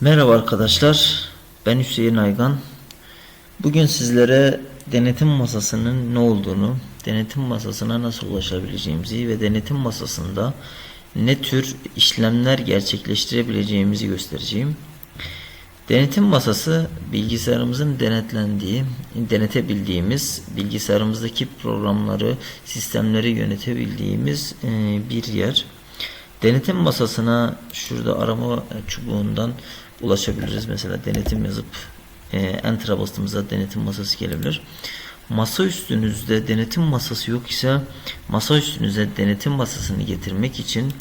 Merhaba arkadaşlar. Ben Hüseyin Aygan. Bugün sizlere denetim masasının ne olduğunu, denetim masasına nasıl ulaşabileceğimizi ve denetim masasında ne tür işlemler gerçekleştirebileceğimizi göstereceğim. Denetim masası bilgisayarımızın denetlendiği, denetebildiğimiz, bilgisayarımızdaki programları, sistemleri yönetebildiğimiz e, bir yer. Denetim masasına şurada arama çubuğundan ulaşabiliriz. Mesela denetim yazıp e, enter'a bastığımızda denetim masası gelebilir. Masa üstünüzde denetim masası yok ise masa üstünüze denetim masasını getirmek için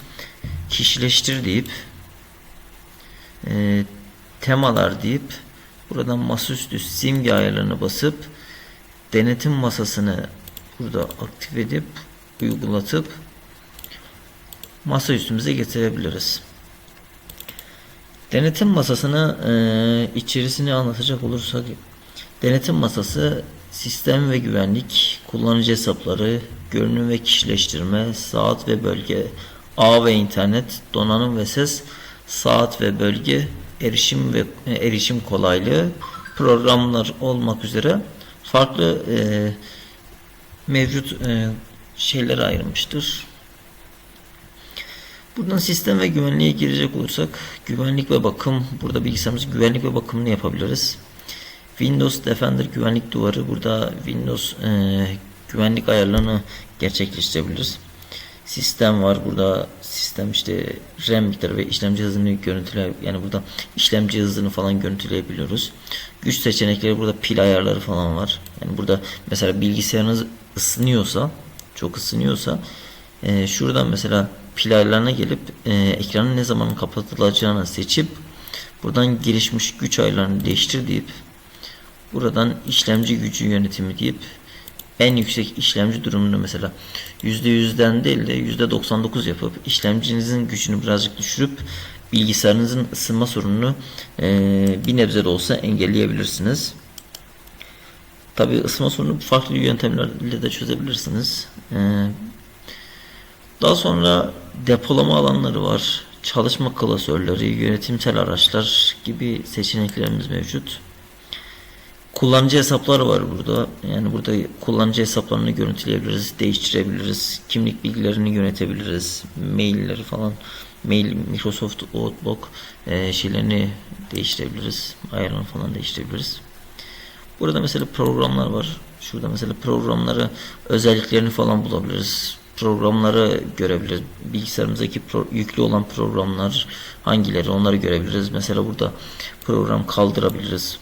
kişileştir deyip e, temalar deyip buradan masaüstü simge ayarlarına basıp denetim masasını burada aktif edip uygulatıp masa üstümüze getirebiliriz. Denetim masasını e, içerisini anlatacak olursak denetim masası sistem ve güvenlik, kullanıcı hesapları, görünüm ve kişileştirme, saat ve bölge, ağ ve internet, donanım ve ses, saat ve bölge, erişim ve e, erişim kolaylığı, programlar olmak üzere farklı e, mevcut e, şeylere ayrılmıştır. Buradan sistem ve güvenliğe girecek olursak güvenlik ve bakım burada bilgisayarımız güvenlik ve bakımını yapabiliriz. Windows Defender güvenlik duvarı burada Windows e, güvenlik ayarlarını gerçekleştirebiliriz. Sistem var burada sistem işte RAM miktarı ve işlemci hızını görüntüle yani burada işlemci hızını falan görüntüleyebiliyoruz. Güç seçenekleri burada pil ayarları falan var. Yani burada mesela bilgisayarınız ısınıyorsa çok ısınıyorsa e, şuradan mesela pil ayarlarına gelip e, ekranın ne zaman kapatılacağını seçip buradan gelişmiş güç ayarlarını değiştir deyip buradan işlemci gücü yönetimi deyip en yüksek işlemci durumunu mesela %100'den değil de %99 yapıp işlemcinizin gücünü birazcık düşürüp bilgisayarınızın ısınma sorununu e, bir nebze de olsa engelleyebilirsiniz. Tabi ısınma sorunu farklı yöntemlerle de çözebilirsiniz. E, daha sonra depolama alanları var. Çalışma klasörleri, yönetimsel araçlar gibi seçeneklerimiz mevcut. Kullanıcı hesapları var burada. Yani burada kullanıcı hesaplarını görüntüleyebiliriz, değiştirebiliriz, kimlik bilgilerini yönetebiliriz, mailleri falan, mail Microsoft Outlook e, şeylerini değiştirebiliriz, ayarını falan değiştirebiliriz. Burada mesela programlar var. Şurada mesela programları özelliklerini falan bulabiliriz programları görebiliriz. Bilgisayarımızdaki pro, yüklü olan programlar hangileri onları görebiliriz. Mesela burada program kaldırabiliriz.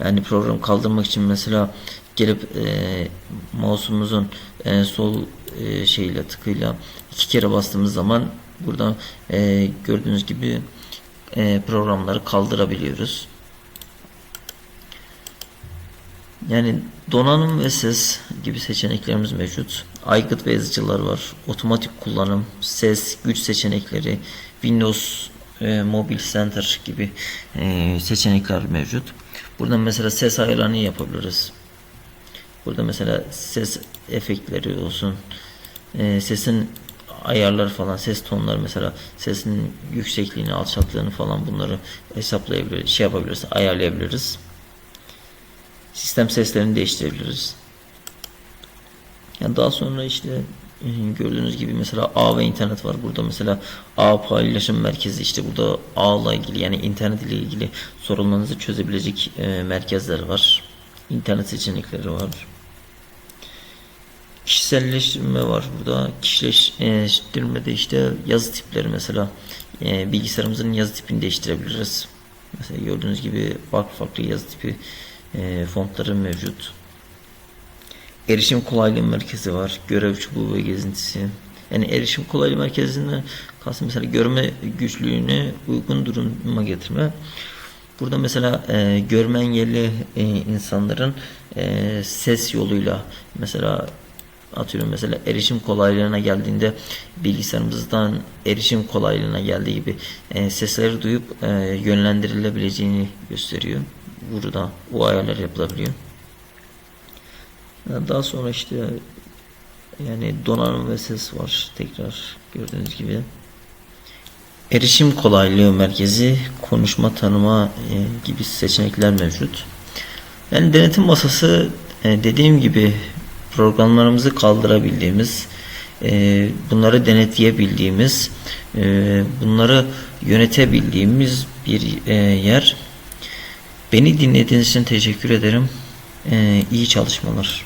Yani program kaldırmak için mesela gelip e, mouse'umuzun e, sol e, şeyle tıkıyla iki kere bastığımız zaman buradan e, gördüğünüz gibi e, programları kaldırabiliyoruz. Yani donanım ve ses gibi seçeneklerimiz mevcut. Aygıt ve yazıcılar var. Otomatik kullanım, ses, güç seçenekleri, Windows e, Mobile Center gibi e, seçenekler mevcut. Buradan mesela ses ayarlarını yapabiliriz. Burada mesela ses efektleri olsun. E, sesin ayarlar falan ses tonları mesela sesin yüksekliğini alçaklığını falan bunları hesaplayabiliriz şey yapabiliriz ayarlayabiliriz sistem seslerini değiştirebiliriz. Yani daha sonra işte e, gördüğünüz gibi mesela ağ ve internet var. Burada mesela ağ paylaşım merkezi işte burada ağla ilgili yani internet ile ilgili sorunlarınızı çözebilecek e, merkezler var. İnternet seçenekleri var. Kişiselleştirme var burada. Kişileştirmede işte yazı tipleri mesela e, bilgisayarımızın yazı tipini değiştirebiliriz. Mesela gördüğünüz gibi farklı farklı yazı tipi e, fontları mevcut. Erişim kolaylığı merkezi var. Görev çubuğu ve gezintisi. Yani erişim kolaylığı merkezinde kastım mesela görme güçlüğünü uygun duruma getirme. Burada mesela e, görme engelli e, insanların e, ses yoluyla mesela atıyorum mesela erişim kolaylığına geldiğinde bilgisayarımızdan erişim kolaylığına geldiği gibi e, sesleri duyup e, yönlendirilebileceğini gösteriyor burada bu ayarlar yapılabiliyor. Daha sonra işte yani donanım ve ses var tekrar gördüğünüz gibi. erişim kolaylığı merkezi, konuşma tanıma e, gibi seçenekler mevcut. Yani denetim masası e, dediğim gibi programlarımızı kaldırabildiğimiz, e, bunları denetleyebildiğimiz, bunları yönetebildiğimiz bir yer. Beni dinlediğiniz için teşekkür ederim. E, iyi çalışmalar.